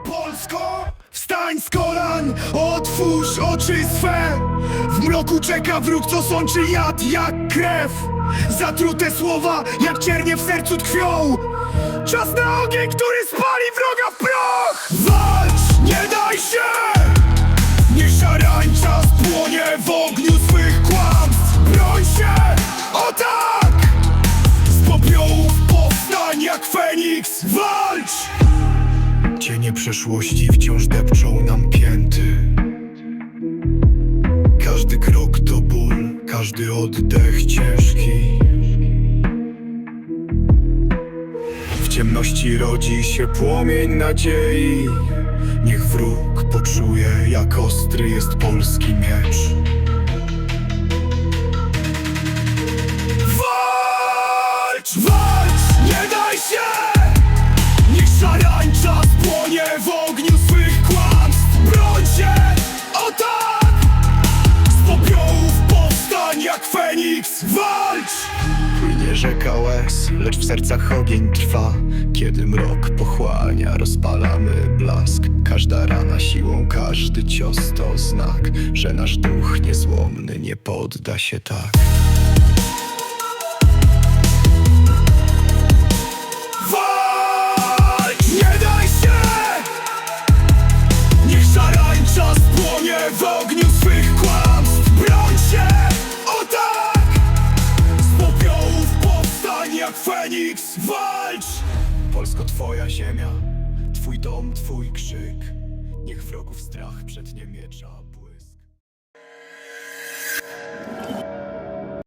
Polsko! Wstań z kolan, otwórz oczy swe! W mroku czeka wróg, co sączy jad jak krew. Zatrute słowa, jak ciernie w sercu tkwią. Czas na ogień, który spali Cienie przeszłości wciąż depczą nam pięty. Każdy krok to ból, każdy oddech ciężki. W ciemności rodzi się płomień nadziei. Niech wróg poczuje, jak ostry jest polski miecz Płynie rzeka łez, lecz w sercach ogień trwa. Kiedy mrok pochłania, rozpalamy blask. Każda rana siłą, każdy cios to znak Że nasz duch niezłomny nie podda się tak jak Feniks, walcz! Polsko twoja ziemia, twój dom, twój krzyk Niech wrogów strach przed nie miecza